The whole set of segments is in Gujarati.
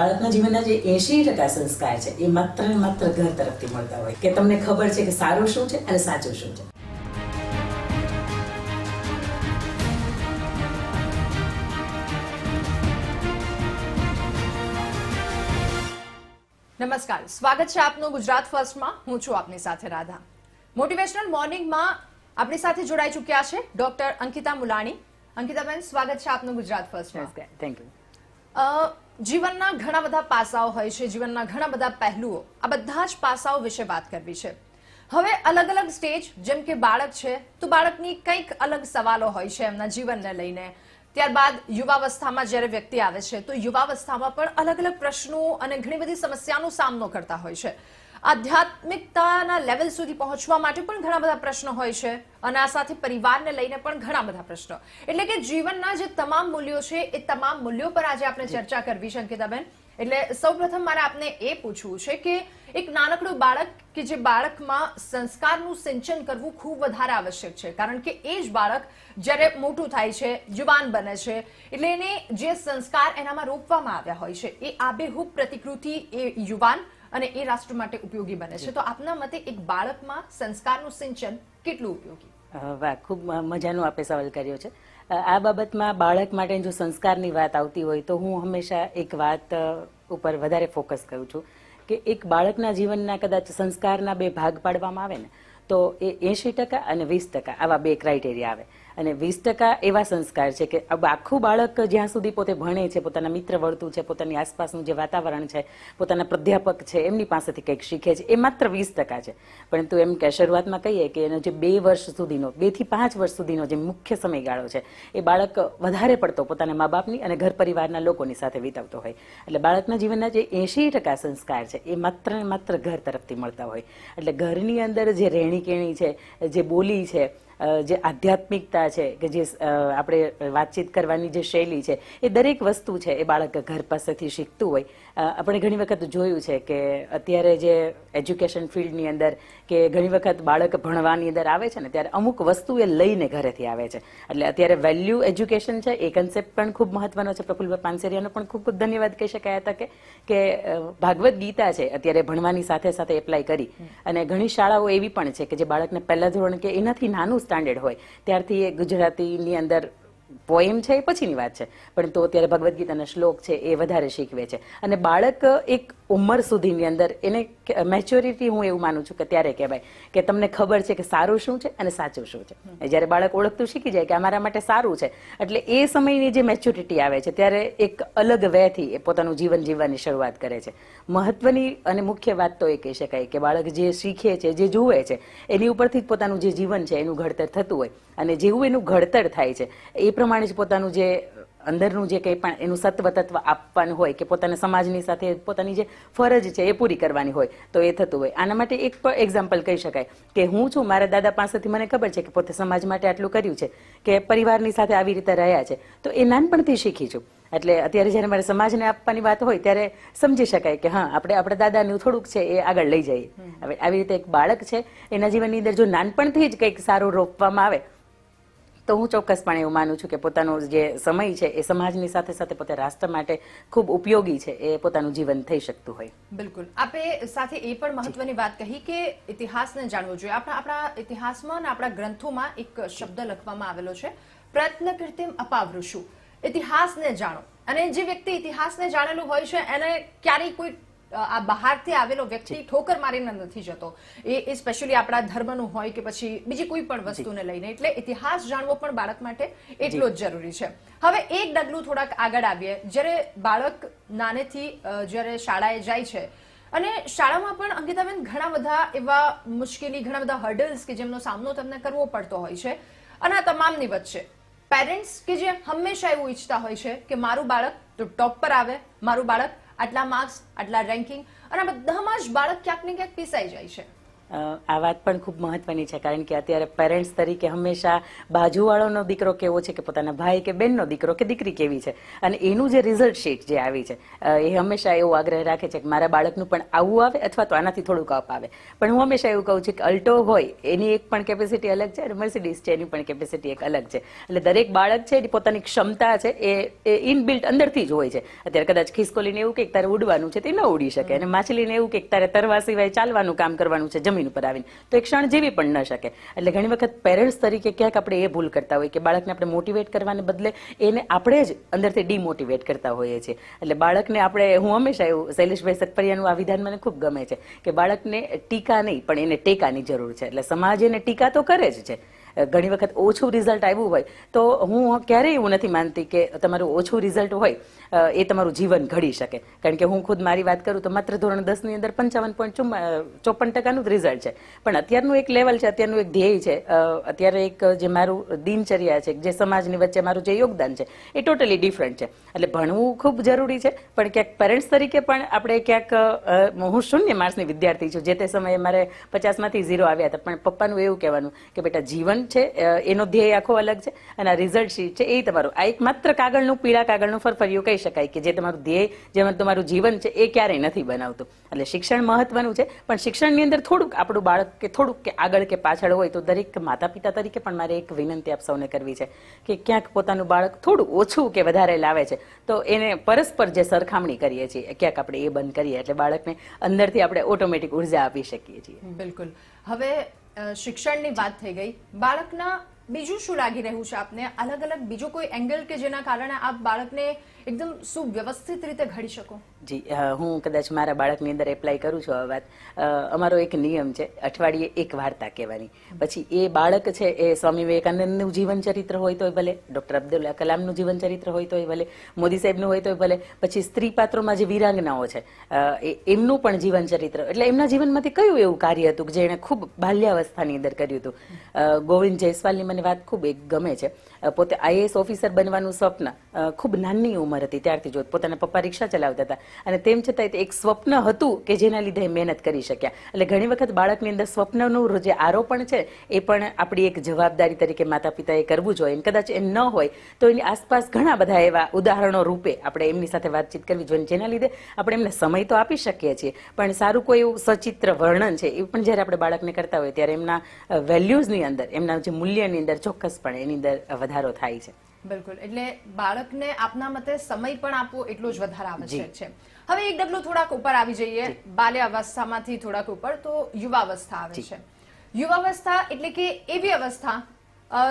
બાળકના જીવનના જે એંશી ટકા સંસ્કાર છે એ માત્ર ને માત્ર ઘર તરફથી મળતા હોય. કે તમને ખબર છે કે સારું શું છે અને સાચું શું છે? નમસ્કાર. સ્વાગત છે આપનું ગુજરાત ફર્સ્ટમાં. હું છું આપની સાથે રાધા. મોટિવેશનલ મોર્નિંગમાં આપણી સાથે જોડાઈ ચૂક્યા છે ડોક્ટર અંકિતા મુલાણી. અંકિતાબેન સ્વાગત છે આપનું ગુજરાત ફર્સ્ટમાં. થેન્ક યુ અ, જીવનના ઘણા બધા પાસાઓ હોય છે, જીવનના ઘણા બધા પહેલુઓ. આ બધા જ પાસાઓ વિશે વાત કરવી છે. હવે અલગ અલગ સ્ટેજ, જેમ કે બાળક છે, તો બાળકની કંઈક અલગ સવાલો હોય છે એમના જીવનને લઈને. ત્યારબાદ યુવાવસ્થામાં જ્યારે વ્યક્તિ આવે છે, તો યુવાવસ્થામાં પણ અલગ અલગ પ્રશ્નો અને ઘણી બધી સમસ્યાનો સામનો કરતા હોય છે. આધ્યાત્મિકતાના લેવલ સુધી પહોંચવા માટે પણ ઘણા બધા પ્રશ્નો હોય છે. અને આ સાથે પરિવારને લઈને પણ ઘણા બધા પ્રશ્નો. એટલે કે જીવનના જે તમામ મૂલ્યો છે, એ તમામ મૂલ્યો પર આજે આપણે ચર્ચા કરવી છે અંકિતાબેન એટલે સૌપ્રથમ મારે આપને એ પૂછવું છે કે એક નાનકડું બાળક કે જે બાળકમાં સંસ્કારનું સિંચન કરવું ખૂબ વધારે આવશ્યક છે. કારણ કે એ જ બાળક જ્યારે મોટું થાય છે જુવાન બને છે, એટલે એને જે સંસ્કાર એનામાં રોપવામાં આવ્યા હોય છે, એ આબેહૂબ પ્રતિકૃતિ એ યુવાન અને એ રાષ્ટ્ર માટે ઉપયોગી બને છે. તો આપના મતે એક બાળકમાં સંસ્કારનું સિંચન કેટલું ઉપયોગી? વાહ ખૂબ મજાનો આપે સવાલ કર્યો છે. આ બાબતમાં બાળક માટે જો સંસ્કારની વાત આવતી હોય તો હું હંમેશા એક વાત ઉપર વધારે ફોકસ કરું છું કે એક બાળકના જીવનના કદાચ સંસ્કારના બે ભાગ પાડવામાં આવે ને તો એ એંશી ટકા અને વીસ ટકા આવા બે ક્રાઇટેરિયા આવે. અને વીસ ટકા એવા સંસ્કાર છે કે આખું બાળક જ્યાં સુધી પોતે ભણે છે, પોતાના મિત્ર વર્તું છે, પોતાની આસપાસનું જે વાતાવરણ છે, પોતાના પ્રાધ્યાપક છે, એમની પાસેથી કંઈક શીખે છે, એ માત્ર વીસ ટકા છે. પરંતુ એમ કે શરૂઆતમાં કહીએ કે એનો જે બે વર્ષ સુધીનો બેથી પાંચ વર્ષ સુધીનો જે મુખ્ય સમયગાળો છે, એ બાળક વધારે પડતો પોતાના મા બાપની અને ઘર પરિવારના લોકોની સાથે વિતાવતો હોય. એટલે બાળકના જીવનના જે એંશી ટકા સંસ્કાર છે, એ માત્ર ને માત્ર ઘર તરફથી મળતા હોય. એટલે ઘરની અંદર જે રહેણી કેણી છે, જે બોલી છે જે આધ્યાત્મિકતા છે કે જે આપણે વાતચીત કરવાની જે શૈલી છે એ દરેક વસ્તુ છે એ બાળક ઘર પાસેથી શીખતું હોય. આપણે ઘણી વખત જોયું છે કે અત્યારે જે એજ્યુકેશન ફિલ્ડની અંદર કે ઘણી વખત બાળક ભણવાની અંદર આવે છે ને ત્યારે અમુક વસ્તુ એ લઈને ઘરેથી આવે છે. એટલે અત્યારે વેલ્યુ એજ્યુકેશન છે એ કન્સેપ્ટ પણ ખૂબ મહત્વનો છે. પ્રફુલ્લભાઈ પાનસેરિયાનો પણ ખૂબ ખૂબ ધન્યવાદ કહી શકાય હતા કે કે ભાગવત ગીતા છે અત્યારે ભણવાની સાથે સાથે એપ્લાય કરી. અને ઘણી શાળાઓ એવી પણ છે કે જે બાળકને પહેલા ધોરણ કે એનાથી નાનું સ્ટાન્ડર્ડ હોય. ત્યારથી એ ગુજરાતીની અંદર પોએમ છે એ પછીની વાત છે. પણ તો અત્યારે ભગવદ્ ગીતાના શ્લોક છે એ વધારે શીખવે છે. અને બાળક એક ઉંમર સુધીની અંદર એને મેચ્યોરિટી હું એવું માનું છું કે ત્યારે કહેવાય કે તમને ખબર છે કે સારું શું છે અને સાચું શું છે. જ્યારે બાળક ઓળખતું શીખી જાય કે અમારા માટે સારું છે એટલે એ સમયની જે મેચ્યોરિટી આવે છે ત્યારે એક અલગ વેથી એ પોતાનું જીવન જીવવાની શરૂઆત કરે છે. મહત્વની અને મુખ્ય વાત તો એ કહી શકાય કે બાળક જે શીખે છે જે જુએ છે એની ઉપરથી જ પોતાનું જે જીવન છે એનું ઘડતર થતું હોય અને જેવું એનું ઘડતર થાય છે એ પ્રમાણે જ પોતાનું જે અંદરનું જે કંઈ પણ એનું સત્વ તત્વ આપવાનું હોય કે પોતાના સમાજની સાથે પોતાની જે ફરજ છે એ પૂરી કરવાની હોય તો એ થતું હોય. આના માટે એક એક્ઝામ્પલ કહી શકાય કે હું છું મારા દાદા પાસેથી મને ખબર છે કે પોતે સમાજ માટે આટલું કર્યું છે કે પરિવારની સાથે આવી રીતે રહ્યા છે તો એ નાનપણથી શીખી છું. એટલે અત્યારે જ્યારે મારે સમાજને આપવાની વાત હોય ત્યારે સમજી શકાય કે હા આપણે આપણા દાદાનું થોડુંક છે એ આગળ લઈ જઈએ. હવે આવી રીતે એક બાળક છે એના જીવનની અંદર જો નાનપણથી જ કંઈક સારું રોપવામાં આવે તો હું ચોક્કસપણે એવું માનું છું કે પોતાનો જે સમય છે એ સમાજની સાથે સાથે પોતે રાષ્ટ્ર માટે ખૂબ ઉપયોગી છે, એ પોતાનું જીવન થઈ શકતું હોય. બિલકુલ. આપે સાથે એ પણ મહત્વની વાત કહી કે ઇતિહાસને જાણવો જોઈએ. આપણા આપણા ઇતિહાસમાં અને આપણા ગ્રંથોમાં એક શબ્દ લખવામાં આવેલો છે પ્રયત્ન કૃત્રિમ અપાવૃષુ. ઇતિહાસને જાણો. અને જે વ્યક્તિ ઇતિહાસને જાણેલું હોય છે, એને ક્યારેય કોઈ આ બહારથી આવેલો વ્યક્તિ ઠોકર મારીને નથી જતો. એ એ સ્પેશિયલી આપણા ધર્મનું હોય કે પછી બીજી કોઈ પણ વસ્તુને લઈને. એટલે ઇતિહાસ જાણવો પણ બાળક માટે એટલો જ જરૂરી છે. હવે એક ડગલું થોડાક આગળ આવીએ. જ્યારે બાળક નાનેથી જ્યારે શાળાએ જાય છે અને શાળામાં પણ અંકિતાબેન ઘણા બધા એવા મુશ્કેલી ઘણા બધા હર્ડલ્સ કે જેમનો સામનો તમને કરવો પડતો હોય છે અને આ તમામની વચ્ચે. પેરેન્ટ્સ કે જે હંમેશા એવું ઈચ્છતા હોય છે કે મારું બાળક તો ટોપ પર આવે મારું બાળક આટલા માર્ક્સ આટલા રેન્કિંગ અને આ બધામાં જ બાળક ક્યાંક ને ક્યાંક પીસાઈ જાય છે. આ વાત પણ ખૂબ મહત્વની છે, કારણ કે અત્યારે પેરેન્ટ્સ તરીકે હંમેશા બાજુવાળાનો દીકરો કેવો છે કે પોતાના ભાઈ કે બેનનો દીકરો કે દીકરી કેવી છે? અને એનું જે રિઝલ્ટ શીટ જે આવી છે એ હંમેશા એવો આગ્રહ રાખે છે કે મારા બાળકનું પણ આવું આવે અથવા તો આનાથી થોડુંક અપ આવે. પણ હું હંમેશા એવું કહું છું કે અલ્ટો હોય, એની એક પણ કેપેસિટી અલગ છે અને મર્સિડીઝ છે, એની પણ કેપેસિટી એક અલગ છે. એટલે દરેક બાળક છે, એની પોતાની ક્ષમતા છે, એ ઇનબિલ્ટ અંદરથી જ હોય છે. અત્યારે કદાચ ખિસકોલીને એવું કે તારે ઉડવાનું છે, તે ન ઉડી શકે. અને માછલીને એવું કે તારે તરવા સિવાય ચાલવાનું કામ કરવાનું છે જમીન ઉપર આવીને તો એ ક્ષણ જેવી પણ ન શકે. એટલે ઘણી વખત પેરેન્ટ્સ તરીકે ક્યાંક આપણે એ ભૂલ કરતા હોય કે બાળકને આપણે મોટિવેટ કરવાને બદલે એને આપણે જ અંદરથી ડીમોટિવેટ કરતા હોઈએ છીએ. એટલે બાળકને આપણે, હું હંમેશા એવું શૈલેષભાઈ સતપરિયાનું આ વિધાન મને ખૂબ ગમે છે કે બાળકને ટીકા નહીં, પણ એને ટેકાની જરૂર છે. એટલે સમાજ એને ટીકા તો કરે જ છે. ઘણી વખત ઓછું રિઝલ્ટ આવ્યું હોય, તો હું ક્યારેય એવું નથી માનતી કે તમારું ઓછું રિઝલ્ટ હોય એ તમારું જીવન ઘડી શકે. કારણ કે હું ખુદ મારી વાત કરું તો માત્ર ધોરણ દસની અંદર પંચાવન પોઈન્ટ ચોપન ટકાનું જ રિઝલ્ટ છે. પણ અત્યારનું એક લેવલ છે, અત્યારનું એક ધ્યેય છે અત્યારે એક જે મારું દિનચર્યા છે, જે સમાજની વચ્ચે મારું જે યોગદાન છે, એ ટોટલી ડિફરન્ટ છે. એટલે ભણવું ખૂબ જરૂરી છે, પણ ક્યાંક પેરેન્ટ્સ તરીકે પણ આપણે ક્યાંક હું શૂન્ય માર્ક્સની વિદ્યાર્થી છું, જે તે સમયે મારે પચાસમાંથી ઝીરો આવ્યા હતા, પણ પપ્પાનું એવું કહેવાનું કે બેટા જીવન છે એનો ધ્યેય આખો અલગ છે અને આ રિઝલ્ટ શીટ છે એ તમારું. આ એક માત્ર કાગળનું, પીળા કાગળનું ફરફરિયું કહી શકાય કે જે તમારું ધ્યેય જેમાં તમારું જીવન છે એ ક્યારેય નથી બનાવતું. એટલે શિક્ષણ મહત્વનું છે, પણ શિક્ષણની અંદર થોડુંક આપણું બાળક કે થોડુંક કે આગળ કે પાછળ હોય તો દરેક માતા પિતા તરીકે પણ મારે એક વિનંતી આપ સૌને કરવી છે કે ક્યાંક પોતાનું બાળક થોડું ઓછું કે વધારે લાવે છે, તો એને પરસ્પર જે સરખામણી કરીએ છીએ ક્યાંક આપણે એ બંધ કરીએ એટલે બાળકને અંદરથી આપણે ઓટોમેટિક ઊર્જા આપી શકીએ છીએ. બિલકુલ. હવે શિક્ષણની વાત થઈ ગઈ. બાળકના બીજું શું લાગી રહ્યું છે આપને? અલગ અલગ બીજો કોઈ એંગલ કે જેના કારણે આપ બાળકને એકદમ સુવ્યવસ્થિત રીતે ઘડી શકો. જી હું કદાચ મારા બાળકની અંદર એપ્લાય કરું છું આ વાત. અમારો એક નિયમ છે, અઠવાડિયે એક વાર્તા કહેવાની. પછી એ બાળક છે, એ સ્વામી વિવેકાનંદનું જીવન ચરિત્ર હોય તોય ભલે, ડૉક્ટર અબ્દુલ કલામનું જીવન ચરિત્ર હોય તોય ભલે, મોદી સાહેબનું હોય તોય ભલે, પછી સ્ત્રી પાત્રોમાં જે વિરાંગનાઓ છે એમનું પણ જીવન ચરિત્ર એટલે એમના જીવનમાંથી કયું એવું કાર્ય હતું કે જેણે ખૂબ બાલ્યાવસ્થાની અંદર કર્યું હતું? ગોવિંદ જયસ્વાલની મને વાત ખૂબ એક ગમે છે. પોતે આઈએએસ ઓફિસર બનવાનું સ્વપ્ન ખૂબ નાની ઉંમર હતી. ત્યારથી જોત પોતાના પપ્પા રિક્ષા ચલાવતા હતા. અને તેમ છતાંય તે એક સ્વપ્ન હતું કે જેના લીધે મહેનત કરી શક્યા. એટલે ઘણી વખત બાળકની અંદર સ્વપ્નનું જે આરોપણ છે, એ પણ આપણી એક જવાબદારી તરીકે માતા પિતાએ કરવું જોઈએ. કદાચ એમ ન હોય, તો એની આસપાસ ઘણા બધા એવા ઉદાહરણો રૂપે આપણે એમની સાથે વાતચીત કરવી જોઈએ. જેના લીધે આપણે એમને સમય તો આપી શકીએ છીએ, પણ સારું કોઈ એવું સચિત્ર વર્ણન છે, એ પણ જ્યારે આપણે બાળકને કરતા હોય ત્યારે એમના વેલ્યુઝની અંદર, એમના જે મૂલ્યની અંદર ચોક્કસપણે એની અંદર વધારો થાય છે. બિલકુલ. એટલે બાળકને આપના મતે સમય પણ આપવો એટલો જ વધારે આવશ્યક છે. હવે એક ડગલું થોડાક ઉપર આવી જઈએ. બાલ્યાવસ્થામાંથી થોડાક ઉપર તો યુવાવસ્થા આવે છે. યુવાવસ્થા એટલે કે એવી અવસ્થા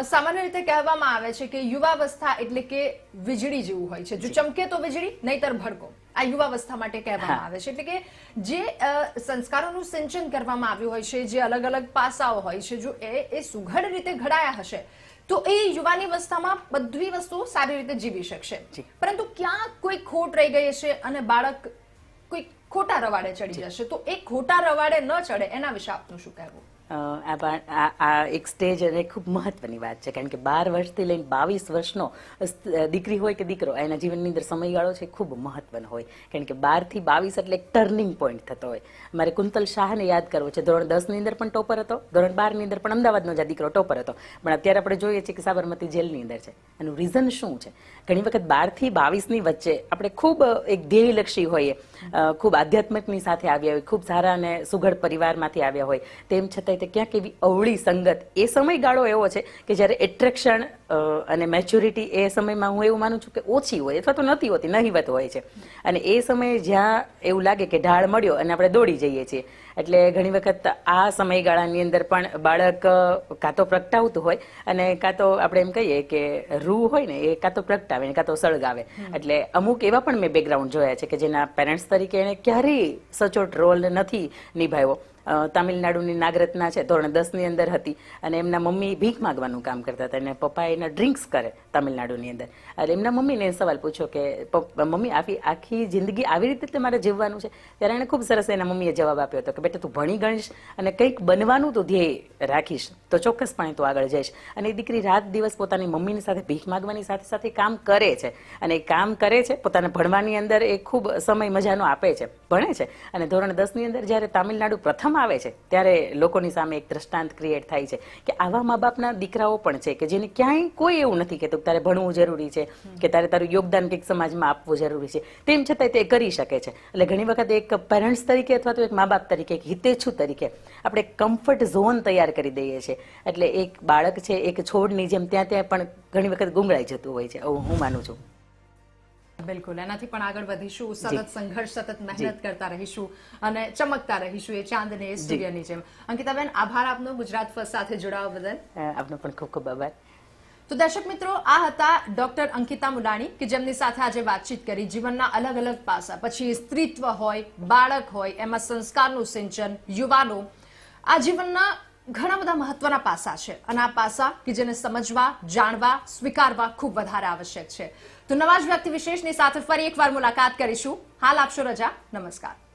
સામાન્ય રીતે કહેવામાં આવે છે કે યુવાવસ્થા એટલે કે વીજળી જેવું હોય છે. જો ચમકે તો વીજળી નહીતર ભડકો. આ યુવાવસ્થા માટે કહેવામાં આવે છે. એટલે કે જે સંસ્કારોનું સિંચન કરવામાં આવ્યું હોય છે જે અલગ અલગ પાસાઓ હોય છે જો એ એ સુઘડ રીતે ઘડાયા હશે તો એ યુવાની અવસ્થામાં બધી વસ્તુ સારી રીતે જીવી શકશે. પરંતુ ક્યાં કોઈ ખોટ રહી ગઈ હશે અને બાળક કોઈ ખોટા રવાડે ચડી જશે તો એ ખોટા રવાડે ન ચડે એના વિશે આપનું શું કહેવું? આ એક સ્ટેજ અને ખૂબ મહત્વની વાત છે. કારણ કે બાર વર્ષથી લઈને બાવીસ વર્ષનો દીકરી હોય કે દીકરો, એના જીવનની અંદર સમયગાળો છે ખૂબ મહત્વનો હોય. કારણ કે બારથી બાવીસ એટલે એક ટર્નિંગ પોઈન્ટ થતો હોય. મારે કુંતલ શાહને યાદ કરવો છે. ધોરણ દસની અંદર પણ ટોપર હતો. ધોરણ બારની અંદર પણ અમદાવાદનો જ દીકરો ટોપર હતો. પણ અત્યારે આપણે જોઈએ છીએ કે સાબરમતી જેલની અંદર છે. એનું રીઝન શું છે? ઘણી વખત બારથી બાવીસની વચ્ચે આપણે ખૂબ એક ધ્યેયલક્ષી હોઈએ. ખૂબ આધ્યાત્મિકની સાથે આવ્યા હોય, ખૂબ સારા અને સુઘડ પરિવારમાંથી આવ્યા હોય. તેમ છતાંય તે ક્યાંક એવી અવળી સંગત, એ સમયગાળો એવો છે કે જ્યારે એટ્રેક્શન અને મેચ્યોરિટી એ સમયમાં હું એવું માનું છું કે ઓછી હોય અથવા તો નથી હોતી નહીવત હોય છે. અને એ સમયે જ્યાં એવું લાગે કે ઢાળ મળ્યો અને આપણે દોડી જઈએ છીએ. એટલે ઘણી વખત આ સમયગાળાની અંદર પણ બાળક કાં તો પ્રગટાવતું હોય અને કાં તો આપણે એમ કહીએ કે રૂ હોય ને એ કાં તો પ્રગટાવે ને કાં તો સળગાવે. એટલે અમુક એવા પણ મેં બેકગ્રાઉન્ડ જોયા છે કે જેના પેરેન્ટ્સ તરીકે એને ક્યારેય સચોટ રોલ નથી નિભાવ્યો. તામિલનાડુની નાગરત્ના છે, ધોરણ દસની અંદર હતી અને એમના મમ્મી ભીખ માગવાનું કામ કરતા હતા. અને પપ્પા એના ડ્રિંક્સ કરે તામિલનાડુની અંદર. અને એમના મમ્મીને સવાલ પૂછ્યો કે, "પપ- મમ્મી, આવી, આખી જિંદગી આવી રીતે તમારે જીવવાનું છે? ત્યારે એણે ખૂબ સરસ એના મમ્મીએ જવાબ આપ્યો હતો કે, બેટા, તું ભણી ગણીશ અને કંઈક બનવાનું તું ધ્યેય રાખીશ, તો ચોક્કસપણે તું આગળ જઈશ. અને એ દીકરી રાત દિવસ પોતાની મમ્મીની સાથે ભીખ માગવાની સાથે સાથે કામ કરે છે. અને એ કામ કરે છે, પોતાના ભણવાની અંદર એ ખૂબ સમય મજાનો આપે છે, ભણે છે. અને ધોરણ દસની અંદર જ્યારે તામિલનાડુ પ્રથમ કરવામાં આવે છે, ત્યારે લોકોની સામે એક દ્રષ્ટાંત ક્રિએટ થાય છે કે આવા મા બાપના દીકરાઓ પણ છે કે જેને ક્યાંય કોઈ એવું નથી કહેતું તારે ભણવું જરૂરી છે, કે તારે તારું યોગદાન કંઈક સમાજમાં આપવું જરૂરી છે. તેમ છતાં તે કરી શકે છે. એટલે ઘણી વખત એક પેરેન્ટ્સ તરીકે અથવા તો એક મા બાપ તરીકે, એક હિતેચ્છુ તરીકે આપણે કમ્ફર્ટ ઝોન તૈયાર કરી દઈએ છીએ. એટલે એક બાળક છે, એક છોડની જેમ ત્યાં ત્યાં પણ ઘણી વખત ગુંગળાઈ જતું હોય છે. હું માનું છું. બિલકુલ. એનાથી પણ આગળ વધીશું. સતત સંઘર્ષ સતત મહેનત કરતા રહીશું અને ચમકતા રહીશું એ ચાંદને એ સૂર્યની જેમ. અંકિતાબેન આભાર આપનો ગુજરાત ફર્સ્ટ સાથે જોડાવા બદલ. આપનો પણ ખૂબ ખૂબ આભાર. તો દર્શક મિત્રો આ હતા ડોક્ટર અંકિતા મુલાણી કે જેમની સાથે આજે વાતચીત કરી જીવનના અલગ અલગ પાસા. પછી સ્ત્રીત્વ હોય બાળક હોય એમાં સંસ્કારનું સિંચન યુવાનો. આ જીવનના ઘણા બધા મહત્વના પાસા છે. અને આ પાસા કે જેને સમજવા, જાણવા, સ્વીકારવા ખૂબ વધારે આવશ્યક છે. તો નવા જ વ્યક્તિ વિશેષની સાથે ફરી એકવાર મુલાકાત કરીશું. હાલ આપશો રજા. નમસ્કાર.